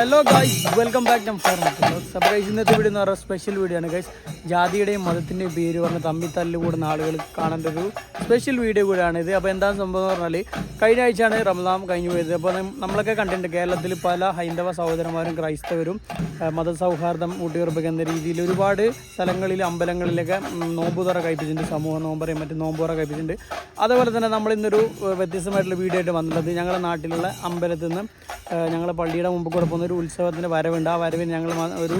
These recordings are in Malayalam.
Hello guys welcome back to guys ഇന്നത്തെ വീഡിയോ എന്ന് പറയുന്ന സ്പെഷ്യൽ വീഡിയോ ആണ് ഗൈസ് ജാതിയുടെയും മതത്തിന്റെയും പേര് പറഞ്ഞ് തമ്മിൽ തല്ല് കൂടുന്ന ആളുകൾ കാണേണ്ട ഒരു സ്പെഷ്യൽ വീഡിയോ കൂടെയാണ് ഇത്. അപ്പോൾ എന്താണ് സംഭവം എന്ന് പറഞ്ഞാൽ കഴിഞ്ഞ ആഴ്ചയാണ് റമദാൻ കഴിഞ്ഞു പോയത്. അപ്പോൾ നമ്മളൊക്കെ കണ്ടിട്ടുണ്ട് കേരളത്തിൽ പല ഹൈന്ദവ സഹോദരന്മാരും ക്രൈസ്തവരും മതസൗഹാർദ്ദം ഊട്ടിയുറപ്പിക്കുന്ന രീതിയിൽ ഒരുപാട് സ്ഥലങ്ങളിൽ അമ്പലങ്ങളിലൊക്കെ നോമ്പുതറ കഴിപ്പിച്ചിട്ടുണ്ട്. സമൂഹ നോമ്പറയും മറ്റ് നോമ്പുറ കഴിപ്പിച്ചിട്ടുണ്ട്. അതേപോലെ തന്നെ നമ്മൾ ഇന്നൊരു വ്യത്യസ്തമായിട്ടുള്ള വീഡിയോ ആയിട്ട് വന്നിട്ടുള്ളത് ഞങ്ങളുടെ നാട്ടിലുള്ള അമ്പലത്തിൽ നിന്ന് ഞങ്ങളുടെ പള്ളിയുടെ മുമ്പ് കൂടെ പോകുന്ന ഒരു ഉത്സവത്തിന്റെ വരവുണ്ട്. ആ വരവിന് ഞങ്ങൾ ഒരു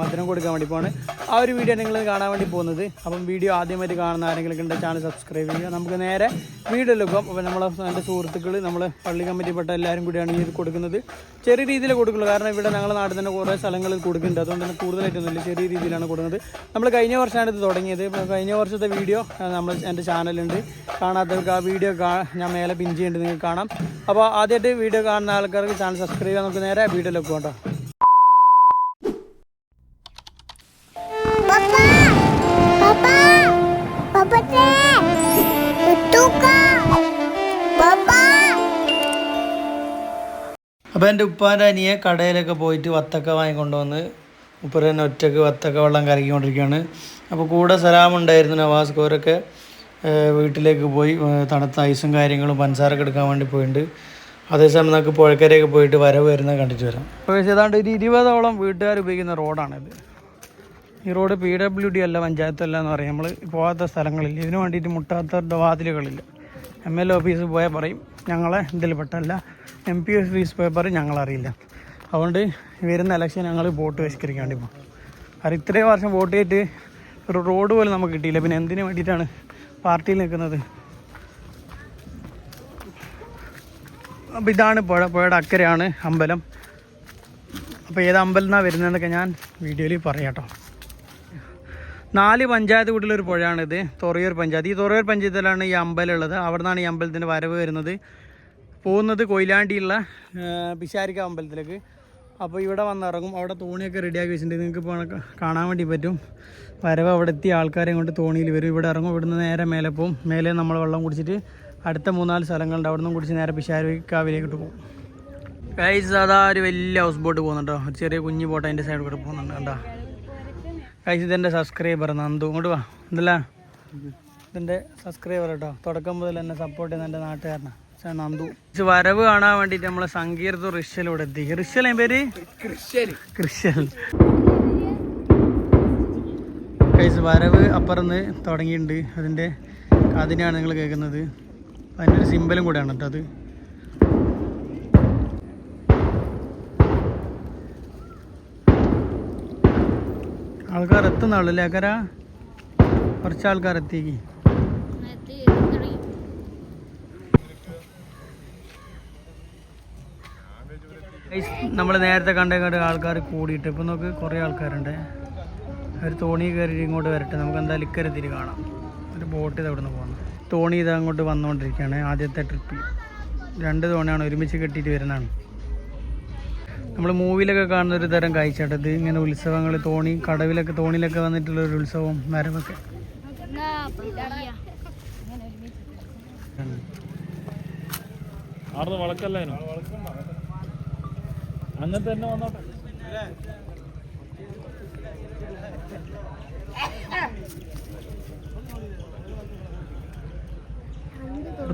മധുരം കൊടുക്കാൻ വേണ്ടി പോവാണ്. ആ ഒരു വീഡിയോ നിങ്ങൾ കാണാൻ വേണ്ടി പോകുന്നത്. അപ്പം വീഡിയോ ആദ്യമായിട്ട് കാണുന്ന ആരെങ്കിലും ഉണ്ട് ചാനൽ സബ്സ്ക്രൈബ് ചെയ്യുക. നമുക്ക് നേരെ വീഡിയോ എടുക്കും അപ്പോൾ നമ്മളെ എന്റെ സുഹൃത്തുക്കൾ നമ്മൾ പള്ളി കമ്മിറ്റിപ്പെട്ട എല്ലാവരും കൂടിയാണ് ഇത് കൊടുക്കുന്നത്. ചെറിയ രീതിയിൽ കൊടുക്കുള്ളൂ. കാരണം ഇവിടെ ഞങ്ങളുടെ നാട്ടിൽ തന്നെ കുറേ സ്ഥലങ്ങളിൽ കൊടുക്കുന്നുണ്ട്. അതുകൊണ്ട് തന്നെ കൂടുതലായിട്ടൊന്നുമില്ല ചെറിയ രീതിയിലാണ് കൊടുക്കുന്നത്. നമ്മൾ കഴിഞ്ഞ വർഷമാണ് ഇത് തുടങ്ങിയത്. കഴിഞ്ഞ വർഷത്തെ വീഡിയോ നമ്മൾ എന്റെ ചാനലുണ്ട്. കാണാത്തവർക്ക് ആ വീഡിയോ ഞാൻ മേലെ പിൻ ചെയ്യുന്നുണ്ട് നിങ്ങൾക്ക് കാണാം. അപ്പോൾ ആദ്യമായിട്ട് വീഡിയോ കാണുന്ന ആൾക്കാർക്ക് ചാനൽ സബ്സ്ക്രൈബ് ചെയ്യാൻ നമുക്ക് നേരെ വീഡിയോയിലേക്ക് പോകട്ടോ പോണ്ട! അപ്പോൾ എന്റെ ഉപ്പാന്റെ അനിയെ കടയിലൊക്കെ പോയിട്ട് വത്തക്ക വാങ്ങിക്കൊണ്ടുവന്ന് ഉപ്പർ തന്നെ ഒറ്റയ്ക്ക് വത്തക്ക വെള്ളം കരക്കിക്കൊണ്ടിരിക്കുകയാണ് അപ്പോൾ കൂടെ സലാമുണ്ടായിരുന്നു നവാസ് കോരൊക്കെ വീട്ടിലേക്ക് പോയി തണുത്ത ഐസും കാര്യങ്ങളും പഞ്ചസാരൊക്കെ എടുക്കാൻ വേണ്ടി പോയിട്ടുണ്ട് അതേസമയം നമുക്ക് പുഴക്കരയൊക്കെ പോയിട്ട് വരവ് വരുന്നത് കണ്ടിട്ട് വരാം. അപ്പോൾ ഏതാണ്ട് ഒരു ഇരുപതോളം വീട്ടുകാർ ഉപയോഗിക്കുന്ന റോഡാണിത് ഈ റോഡ് പി ഡബ്ല്യു ഡി അല്ല പഞ്ചായത്തല്ല എന്ന് പറയും. നമ്മൾ പോകാത്ത സ്ഥലങ്ങളില്ല. ഇതിന് വേണ്ടിയിട്ട് മുട്ടാത്ത വാതിലുകളില്ല. എം എൽ ഓഫീസ് പോയാൽ പറയും ഞങ്ങളെ ഇതിൽ പെട്ടല്ല. എം പി ഓഫീസ് പോയാൽ പറയും ഞങ്ങളറിയില്ല അതുകൊണ്ട് വരുന്ന ഇലക്ഷൻ ഞങ്ങൾ വോട്ട് ബഹിഷ്കരിക്കാൻ വേണ്ടി പോകും കാരണം ഇത്രയും വർഷം വോട്ട് ചെയ്തിട്ട് ഒരു റോഡ് പോലും നമുക്ക് കിട്ടിയില്ല. പിന്നെ എന്തിനു വേണ്ടിയിട്ടാണ് പാർട്ടിയിൽ നിൽക്കുന്നത്? അപ്പോൾ ഇതാണ് പുഴ പുഴയുടെ അക്കരയാണ് അമ്പലം. അപ്പോൾ ഏത് അമ്പലം നിന്നാണ് വരുന്നതെന്നൊക്കെ ഞാൻ വീഡിയോയിൽ പറയാം കേട്ടോ നാല് പഞ്ചായത്ത് കൂട്ടിലൊരു പുഴയാണിത് തൊറയൂർ പഞ്ചായത്ത്. ഈ തൊറയൂർ പഞ്ചായത്തിലാണ് ഈ അമ്പലം ഉള്ളത്. അവിടെ നിന്നാണ് ഈ അമ്പലത്തിന്റെ വരവ് വരുന്നത്. പോകുന്നത് കൊയിലാണ്ടിയുള്ള പിശാരിക്ക അമ്പലത്തിലേക്ക്. അപ്പോൾ ഇവിടെ വന്നിറങ്ങും. അവിടെ തോണിയൊക്കെ റെഡിയാക്കി വെച്ചിട്ടുണ്ട്. നിങ്ങൾക്ക് കാണാൻ വേണ്ടി പറ്റും. വരവ് അവിടെ എത്തിയ ആൾക്കാരെ കൊണ്ട് തോണിയിൽ വരും. ഇവിടെ ഇറങ്ങും. ഇവിടുന്ന് നേരെ മേലെ പോകും മേലെ നമ്മൾ വെള്ളം കുടിച്ചിട്ട് അടുത്ത മൂന്നാൽ സ്ഥലങ്ങളുണ്ട്. അവിടെ നിന്നും കുടിച്ച് നേരെ പിശാരിക്കാവിലേക്കിട്ട് പോകും. കൈസ് അതാ ഒരു വലിയ ഹൗസ് ബോട്ട് പോകുന്നുണ്ടോ ഒരു ചെറിയ കുഞ്ഞു ബോട്ട് അതിന്റെ സൈഡിൽ കൂടെ പോകുന്നുണ്ട് കണ്ടോ? കൈസ് ഇതെന്റെ സബ്സ്ക്രൈബർ നന്ദു. ഇങ്ങോട്ട് വാ. എന്തല്ല ഇതിന്റെ സബ്സ്ക്രൈബർ കേട്ടോ. തുടക്കം മുതൽ എന്നെ സപ്പോർട്ട് ചെയ്യുന്ന എന്റെ നാട്ടുകാരനാണ് നന്ദു. വരവ് കാണാൻ വേണ്ടിയിട്ട് നമ്മളെ സങ്കീർത്ത് ഋഷ്യലൂടെ എത്തി. ഋഷ്യൽ പേര്? കൃഷ്യൽ ഗൈസ് വരവ് അപ്പുറന്ന് തുടങ്ങിയിട്ടുണ്ട്. അതിന്റെ കഥനാണ് നിങ്ങൾ കേൾക്കുന്നത്. അതിന്റെ ഒരു സിമ്പലും കൂടെയാണ് അത്. ആൾക്കാർ എത്തുന്ന ആളല്ലേ അക്കര കുറച്ച് ആൾക്കാർ എത്തിക്ക് നമ്മൾ നേരത്തെ കണ്ട കണ്ട ആൾക്കാർ കൂടിയിട്ട്. ഇപ്പം നോക്ക് കുറേ ആൾക്കാരുണ്ട്. അവർ തോണി കയറി ഇങ്ങോട്ട് വരട്ടെ. നമുക്ക് എന്തായാലും ഇക്കരത്തിൽ കാണാം. ഒരു ബോട്ട് ഇത് അവിടെ നിന്ന് പോകുന്നത് തോണി ഇത് അങ്ങോട്ട് വന്നുകൊണ്ടിരിക്കുകയാണ് ആദ്യത്തെ ട്രിപ്പിൽ രണ്ട് തോണിയാണ് ഒരുമിച്ച് കെട്ടിയിട്ട് വരുന്നതാണ്. നമ്മൾ മൂവിയിലൊക്കെ കാണുന്ന ഒരു തരം കാഴ്ചയാട്ടോ ഇത്. ഇങ്ങനെ ഉത്സവങ്ങൾ തോണി കടവിലൊക്കെ തോണിയിലൊക്കെ വന്നിട്ടുള്ള ഒരു ഉത്സവം വരവൊക്കെ അന്നത്തെ തന്നെ വന്നോട്ടെ.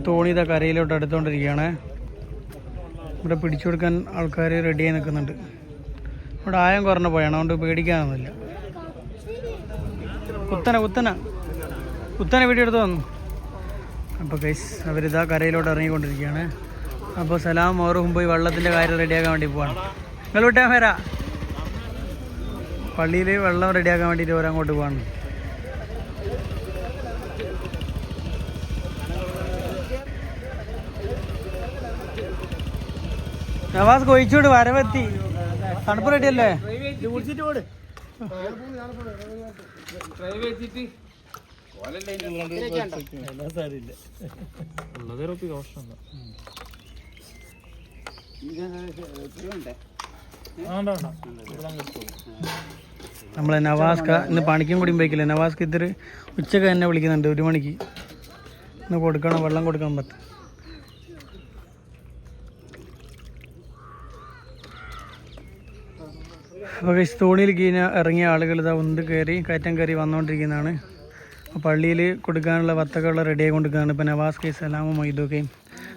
തോണി ഇതാ കരയിലോട്ട് അടുത്തുകൊണ്ടിരിക്കുകയാണ് ഇവിടെ പിടിച്ചു കൊടുക്കാൻ ആൾക്കാർ റെഡിയായി നിൽക്കുന്നുണ്ട്. ഇവിടെ ആയം കുറഞ്ഞ പോയാണ് അതുകൊണ്ട് പേടിക്കാനൊന്നുമില്ല. കുത്തന കുത്തന. കുത്തനെ വീഡിയോ എടുത്ത് വന്നു. അപ്പോൾ കൈസ് അവരിതാ കരയിലോട്ട് ഇറങ്ങിക്കൊണ്ടിരിക്കുകയാണ്. അപ്പോൾ സലാം ഓറും പോയി വെള്ളത്തിന്റെ കാര്യം റെഡിയാക്കാൻ വേണ്ടി പോവാണ്. നിങ്ങൾ വിട്ടാൽ വരാ. പള്ളിയിൽ വെള്ളം റെഡിയാക്കാൻ വേണ്ടിയിട്ട് ഓരോ അങ്ങോട്ട് പോവാണ്. നവാസ് കൊയിച്ചോട് വരവെത്തി. തണുപ്പ് റെഡി അല്ലേ നമ്മളെ നവാസ്ക ഇന്ന് പണിക്കും കൂടി പോയിക്കില്ലേ? നവാസ്ക ഇത്തിരി ഉച്ചയ്ക്ക് തന്നെ വിളിക്കുന്നുണ്ട് ഒരു മണിക്ക്. ഇന്ന് കൊടുക്കണം വെള്ളം കൊടുക്കാൻ പറ്റും അപ്പോൾ കഴിച്ച് തോണിയിൽ കീഞ്ഞ ഇറങ്ങിയ ആളുകൾ ഇതാ ഉണ്ട് കയറി കയറ്റം കയറി വന്നുകൊണ്ടിരിക്കുന്നതാണ് അപ്പോൾ പള്ളിയിൽ കൊടുക്കാനുള്ള വത്തക്കുള്ള റെഡിയായി കൊണ്ടിരിക്കുകയാണ്. ഇപ്പോൾ നവാസ് കെ സലാമും മൊയ്തൊക്കെയും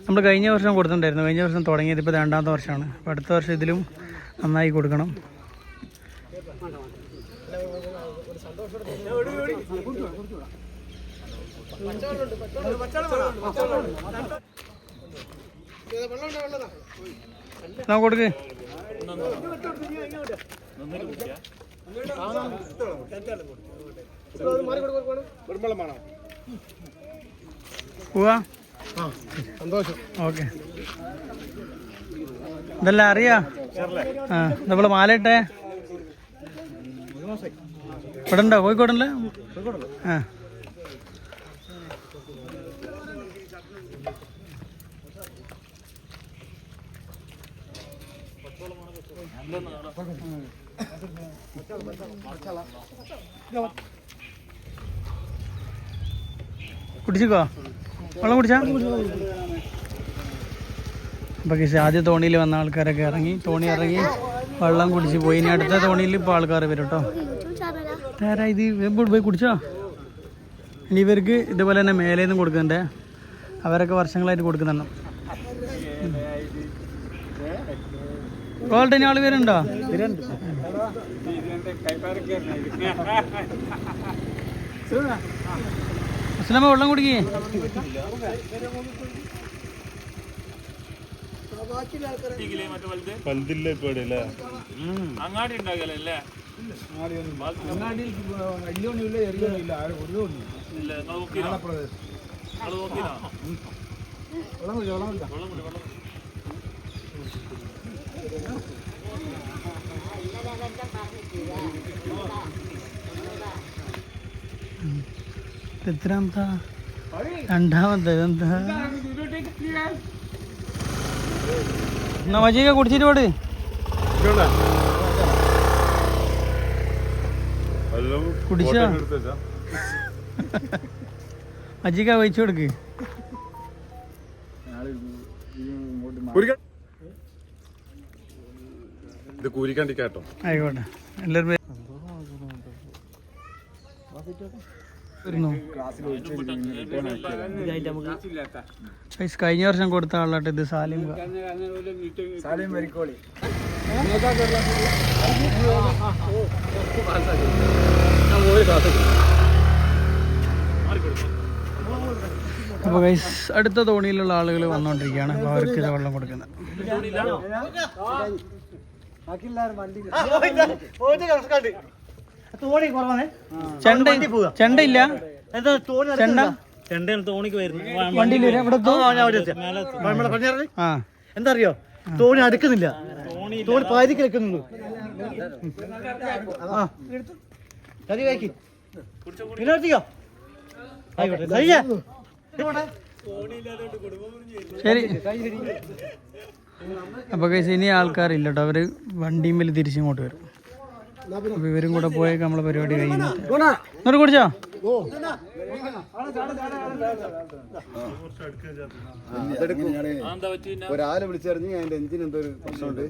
നമ്മൾ കഴിഞ്ഞ വർഷം കൊടുത്തിട്ടുണ്ടായിരുന്നു. കഴിഞ്ഞ വർഷം തുടങ്ങിയത് ഇപ്പോൾ രണ്ടാമത്തെ വർഷമാണ്. അപ്പോൾ അടുത്ത വർഷം ഇതിലും നന്നായി കൊടുക്കണം. നമുക്ക് കൊടുക്ക്. പോവാ. സന്തോഷം ഇതെല്ലാം അറിയാ? ആ നമ്മൾ മാല ഇട്ടേ ഇവിടെ ഉണ്ടോ കോഴിക്കോടല്ലേ ആ. കുടിച്ചിക്കോ? വെള്ളം കുടിച്ചാ? അപ്പോൾ കിസ് ആദ്യ തോണിയിൽ വന്ന ആൾക്കാരൊക്കെ ഇറങ്ങി തോണി ഇറങ്ങി വെള്ളം കുടിച്ച് പോയി. ഇനി അടുത്ത തോണിയിൽ ഇപ്പൊ ആൾക്കാർ വരും കേട്ടോ നേരാ ഇത് പോയി കുടിച്ചോ? ഇനി ഇവർക്ക് ഇതുപോലെ തന്നെ മേലേന്ന് കൊടുക്കുന്നുണ്ട്. അവരൊക്കെ വർഷങ്ങളായിട്ട് കൊടുക്കുന്നുണ്ട്. ക്വാളിറ്റി ആൾ വരുന്നുണ്ടോ അസ്ലാമ വെള്ളം കുടിക്കേ പന്തില്ല ഇപ്പൊ അങ്ങാടി ഉണ്ടാകലല്ലേ ഇല്ല വെള്ളം നോക്കിയോ വെള്ളം നോക്കിയോ എത്രാമത്താ രണ്ടാമത്തെ എന്താ എന്നാ മജിക കുടിച്ചിട്ട് പോട്. കുടിച്ചോ? മജിക വഹിച്ചു കൊടുക്ക്. ഇത് കൂരിക്കണ്ടിക്കാട്ടോ ആയിക്കോട്ടെ. എല്ലാവരും കഴിഞ്ഞ വർഷം കൊടുത്ത ആളാട്ടെ ഇത് സാലിം. അപ്പൊ ഗൈസ് അടുത്ത തോണിയിലുള്ള ആളുകൾ വന്നുകൊണ്ടിരിക്കുകയാണ് അപ്പൊ അവർക്ക് ഇത് വെള്ളം കൊടുക്കുന്നത്. ചെണ്ട? ചെണ്ട തോണിക്ക് വരുന്നു. വണ്ടിയിൽ വരാം. ഇവിടെ എത്തൂ? ആ എന്താ അറിയോ തോണി അടുക്കുന്നില്ല. തോണി പാതിക്ക് വെക്കുന്നുള്ളൂ. വിനോദിക്കോ ആയിക്കോട്ടെ. കഴിയാ ശരി. അപ്പൊ കേസ് ഇനി ആൾക്കാരില്ല കേട്ടോ അവർ വണ്ടിമേൽ തിരിച്ചിങ്ങോട്ട് വരും. അപ്പൊ ഇവരും കൂടെ പോയേക്ക് നമ്മളെ പരിപാടി കഴിഞ്ഞു ഇങ്ങോട്ട് കുടിച്ചോ? ഒരാളെ വിളിച്ചറിഞ്ഞ് അതിന്റെ എഞ്ചിൻ എന്തോ ഒരു പ്രശ്നമുണ്ട്.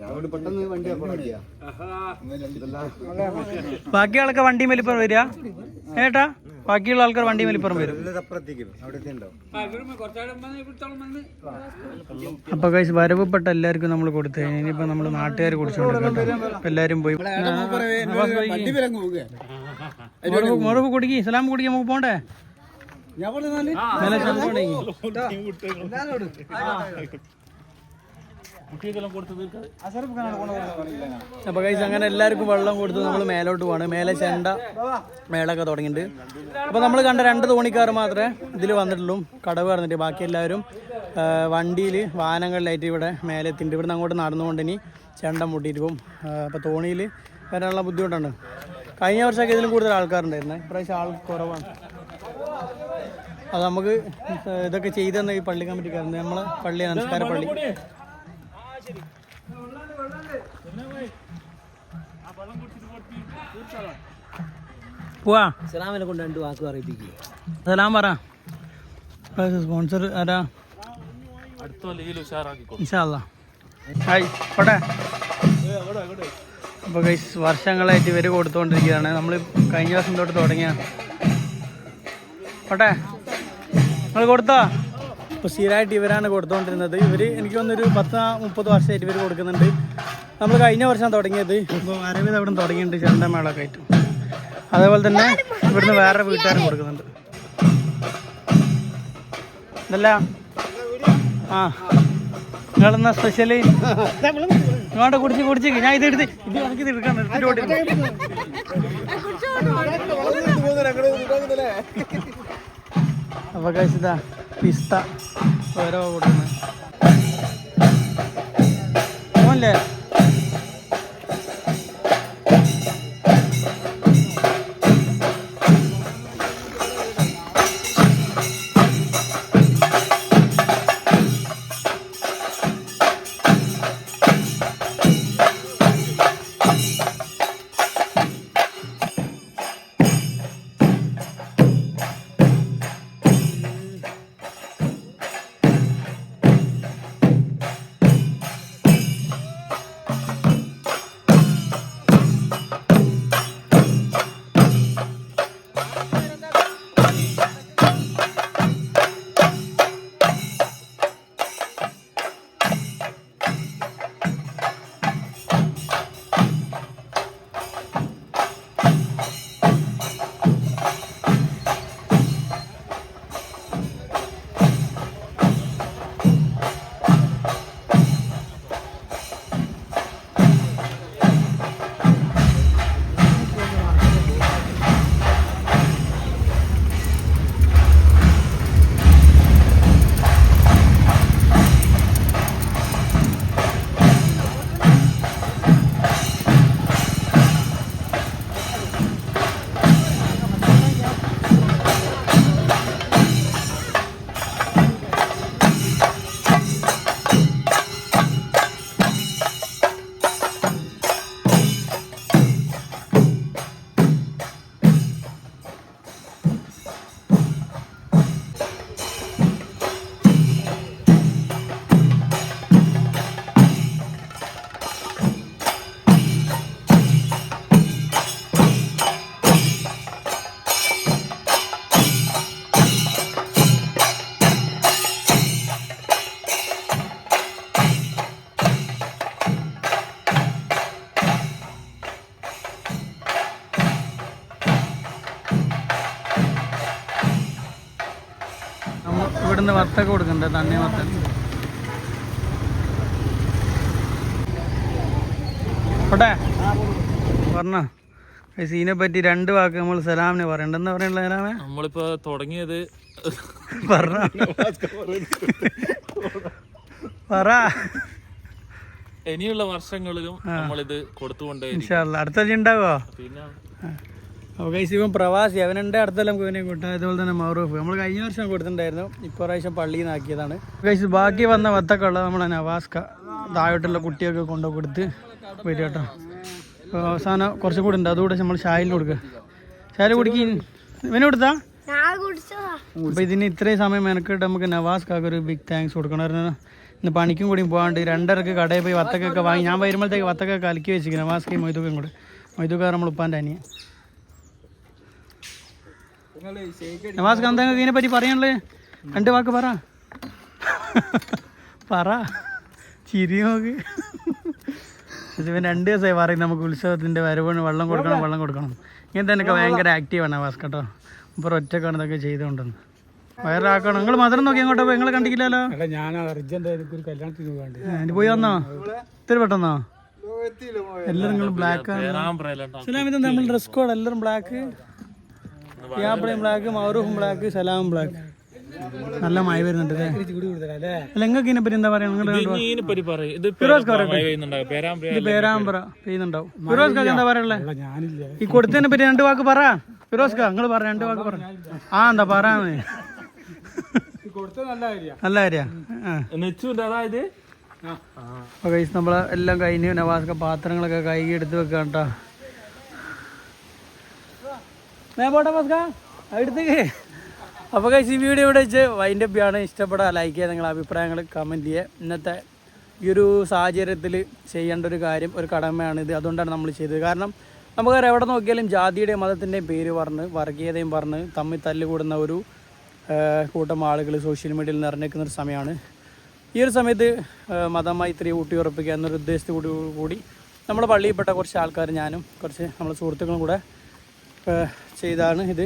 രാവിലെ പെട്ടെന്ന് വണ്ടി അപ്പോൾ റെഡിയാ ബാക്കി ആളൊക്കെ വണ്ടിമേൽ ഇപ്പം വരിക. ഏട്ടാ? ബാക്കിയുള്ള ആൾക്കാർ വണ്ടി ഇപ്പം വരും. അപ്പൊ കൈസ് വരവപ്പെട്ട എല്ലാവർക്കും നമ്മൾ കൊടുത്തു കഴിഞ്ഞാൽ ഇനിയിപ്പോ നമ്മൾ നാട്ടുകാർ കുടിച്ചോണ്ടിരിക്കട്ടോ അപ്പൊ എല്ലാരും പോയി. മുറവ് കുടിക്കി. സലാം കുടിക്കാൻ നമുക്ക് പോണ്ടേ? ഞാൻ. കുട്ടികൾക്കെല്ലാം കൊടുത്ത് തീർക്കാതെ അപ്പൊ കൈസ് അങ്ങനെ എല്ലാവർക്കും വെള്ളം കൊടുത്ത് നമ്മൾ മേലോട്ട് പോവാണ്. മേലെ ചെണ്ട മേളൊക്കെ തുടങ്ങിയിട്ടുണ്ട്. അപ്പൊ നമ്മൾ കണ്ട രണ്ട് തോണിക്കാർ മാത്രമേ ഇതിൽ വന്നിട്ടുള്ളൂ. കടവ് പറഞ്ഞിട്ട് ബാക്കി എല്ലാവരും വണ്ടിയിൽ വാഹനങ്ങളിലായിട്ട് ഇവിടെ മേലെ എത്തിയിട്ടുണ്ട് ഇവിടുന്ന് അങ്ങോട്ട് നടന്നുകൊണ്ട് ഇനി ചെണ്ട മുട്ടിയിട്ട് പോകും. അപ്പോൾ തോണിയിൽ വരാനുള്ള ബുദ്ധിമുട്ടുണ്ട്. കഴിഞ്ഞ വർഷമൊക്കെ ഇതിലും കൂടുതൽ ആൾക്കാരുണ്ടായിരുന്നേ. ഇപ്രാവശ്യം ആൾ കുറവാണ്. അത് നമുക്ക് ഇതൊക്കെ ചെയ്തെന്ന് തന്ന ഈ പള്ളി കമ്മിറ്റിക്കാരുണ്ട് നമ്മളെ പള്ളി നമസ്കാര പള്ളി. പോവാ. സലാമിനെ കൊണ്ട് രണ്ട് വാക്ക് പറയിപ്പിക്കുക സലാം പറ. സ്പോൺസർ ആരാ? ഹായ് പോട്ടെ. അപ്പോൾ ഗൈസ് വർഷങ്ങളായിട്ട് ഇവർ കൊടുത്തുകൊണ്ടിരിക്കുകയാണ് നമ്മൾ കഴിഞ്ഞ ദിവസം തൊട്ട് തുടങ്ങിയ. പോട്ടെ. നിങ്ങൾ കൊടുത്തോ? ഇപ്പോൾ സ്ഥിരമായിട്ട് ഇവരാണ് കൊടുത്തുകൊണ്ടിരുന്നത് ഇവർ എനിക്ക് തോന്നുന്നൊരു പത്ത് മുപ്പത് വർഷമായിട്ട് ഇവർ കൊടുക്കുന്നുണ്ട്. നമ്മൾ കഴിഞ്ഞ വർഷം തുടങ്ങിയത് ഇപ്പോൾ അരവിന്ദ് അവിടെ നിന്ന് തുടങ്ങിയിട്ടുണ്ട് ചെണ്ടമേളൊക്കെ ആയിട്ട്. അതേപോലെ തന്നെ ഇവിടുന്ന് വേറെ വീട്ടുകാരും കൊടുക്കുന്നുണ്ട്. ഇതല്ല? ആ. നിങ്ങളെന്നാ സ്പെഷ്യൽ ഇങ്ങോട്ട് കുടിച്ച് കുടിച്ച്. ഞാൻ ഇത് എടുത്ത് ഇത് എനിക്ക് ഇത് എടുക്കണം എടുത്തിട്ട് ഓടി അപ്പൊ കഴിച്ചതാ പിസ്ത. ഓരോ കൊടുക്കുന്നത് വത്തൊക്കെ കൊടുക്കണ്ടേ? തന്നെ വത്തൻ പോട്ടെ? പറഞ്ഞോ. സീനെ പറ്റി രണ്ട് വാക്ക് നമ്മൾ സലാമിനെ പറയണ്ടെന്ന് പറയണല്ലോ സലാമേ? നമ്മളിപ്പോ തുടങ്ങിയത് പറഞ്ഞ. പറ. ഇനിയുള്ള വർഷങ്ങളിലും നമ്മളിത് കൊടുത്തുകൊണ്ടേ അടുത്ത ഉണ്ടാവോ? പിന്നെ കൈസ് ഇവൻ പ്രവാസി. അവനുണ്ട് അടുത്തല്ല നമുക്ക് ഇവനെ കൂട്ടാം അതുപോലെ തന്നെ മറൂഫ് നമ്മൾ കഴിഞ്ഞ വർഷം കൊടുത്തിട്ടുണ്ടായിരുന്നു. ഇപ്പോൾ പ്രാവശ്യം പള്ളിയിൽ നിന്ന് ആക്കിയതാണ് കൈസ് ബാക്കി വന്ന വത്തൊക്കെ ഉള്ളത് നമ്മളെ നവാസ്ക താഴോട്ടുള്ള കുട്ടിയൊക്കെ കൊണ്ടു കൊടുത്ത് വരിക കേട്ടോ. അപ്പോൾ അവസാനം കുറച്ചും കൂടെ ഉണ്ട്. അതുകൂടെ നമ്മൾ ഷായിലിന് കൊടുക്കുക ഷായിൽ കുടിക്കി. ഇവനെ കൊടുത്താ? അപ്പോൾ ഇതിന് ഇത്രയും സമയം മെനക്കിട്ട് നമുക്ക് നവാസ്കാക്ക് ഒരു ബിഗ് താങ്ക്സ് കൊടുക്കണം. കാരണം ഇന്ന് പണിക്കും കൂടി പോകാണ്ട് രണ്ടരക്ക് കടയിൽ പോയി വത്തക്കൊക്കെ വാങ്ങി ഞാൻ വരുമ്പോഴത്തേക്ക് വത്തക്കൊക്കെ കലക്കി വെച്ചിരിക്കും നവാസ്കയും മൊയ്തുക്കും കൂടെ. മൊയ്തുക്കാർ നമ്മൾ ഉപ്പാന്റെ അനിയൻ. നവാസ് കാന്ത ഇതിനെ പറ്റി പറയാനുള്ളത്? രണ്ട് വാക്ക് പറ. പറ. ചിരി നോക്ക്. ഇവൻ രണ്ട് ദിവസമായി പറയും നമുക്ക് ഉത്സവത്തിന്റെ വരവിന് വെള്ളം കൊടുക്കണം വെള്ളം കൊടുക്കണം. ഇങ്ങനത്തെ എനിക്ക് ഭയങ്കര ആക്റ്റീവാണ് നവാസ് കേട്ടോ. ഇപ്പോൾ ഒറ്റക്കാണ് ഇതൊക്കെ ചെയ്തുകൊണ്ടെന്ന് വയറാക്കണം നിങ്ങൾ മധുരം നോക്കി അങ്ങോട്ട് പോയി. നിങ്ങൾ കണ്ടിട്ടില്ലല്ലോ? അല്ല ഞാൻ പോയി വന്നോ? ഇത്തിരി പെട്ടെന്നോ? എല്ലാം നിങ്ങൾ ബ്ലാക്ക് ആണ്. പേരാമ്പ്രയിലുണ്ടാവും സലാം ഇത് നമ്മൾ ഡ്രസ് കോഡ് എല്ലാവരും ബ്ലാക്ക് യാപ്പളയും ബ്ലാക്ക് മൗറൂഫും ബ്ലാക്ക് സലാം ബ്ലാക്ക് നല്ല മഴ വരുന്നുണ്ട് അല്ലേ? നിങ്ങൾക്ക് പറയാ ഇതിനെ പറ്റി എന്താ ഇത് ഫിറോസ് പേരാമ്പ്ര പെയ്യുന്നുണ്ടാവും. ഫിറോസ് കാക്ക് എന്താ ഞാനില്ല. ഈ കൊടുത്തതിനെ പറ്റി രണ്ട് വാക്ക് പറ. ഫിറോസ് കാ നിങ്ങൾ പറ രണ്ട് വാക്ക് പറ ആ എന്താ പറയാന്ന് നല്ല കാര്യം. അതായത്? നമ്മൾ എല്ലാം കഴിഞ്ഞ് നവാസ്ക പാത്രങ്ങളൊക്കെ കൈകി എടുത്ത് വെക്കാം കേട്ടോ ഞാൻ പോട്ടെ അവിടുത്തേക്ക്. അപ്പോൾ കഴിച്ച് ഈ വീഡിയോ ഇവിടെ വെച്ച് വൈൻഡ് അപ്പ് ആണ് ഇഷ്ടപ്പെടാൻ ലൈക്ക് ചെയ്യുക നിങ്ങളുടെ അഭിപ്രായങ്ങൾ കമന്റ് ചെയ്യുക ഇന്നത്തെ ഈ ഒരു സാഹചര്യത്തിൽ ചെയ്യേണ്ട ഒരു കാര്യം ഒരു കടമയാണ് ഇത്. അതുകൊണ്ടാണ് നമ്മൾ ചെയ്തത്. കാരണം നമുക്കറിയാം എവിടെ നോക്കിയാലും ജാതിയുടെയും മതത്തിന്റെയും പേര് പറഞ്ഞ് വർഗീയതയും പറഞ്ഞ് തമ്മിൽ തല്ലുകൂടുന്ന ഒരു കൂട്ടം ആളുകൾ സോഷ്യൽ മീഡിയയിൽ നിറഞ്ഞേക്കുന്ന ഒരു സമയമാണ്. ഈ ഒരു സമയത്ത് മതമൈത്രി ഊട്ടി ഉറപ്പിക്കുക എന്നൊരു ഉദ്ദേശത്തോടു കൂടി നമ്മുടെ പള്ളിയിൽപ്പെട്ട കുറച്ച് ആൾക്കാർ ഞാനും കുറച്ച് നമ്മുടെ സുഹൃത്തുക്കളും കൂടെ ചെയ്താണ് ഇത്.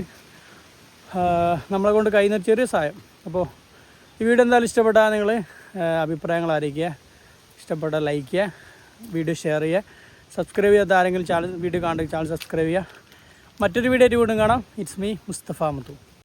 നമ്മളെ കൊണ്ട് കഴിയുന്ന ചെറിയ സഹായം അപ്പോൾ ഈ വീഡിയോ എന്തായാലും ഇഷ്ടപ്പെട്ടാൽ നിങ്ങൾ അഭിപ്രായങ്ങൾ അറിയിക്കുക ഇഷ്ടപ്പെട്ടാൽ ലൈക്ക് ചെയ്യുക വീഡിയോ ഷെയർ ചെയ്യുക സബ്സ്ക്രൈബ് ചെയ്യാത്ത ആരെങ്കിലും ചാനൽ വീഡിയോ കാണുക ചാനൽ സബ്സ്ക്രൈബ് ചെയ്യുക. മറ്റൊരു വീഡിയോ ആയിട്ട് വീണ്ടും കാണാം. It's me Mustafa Muthu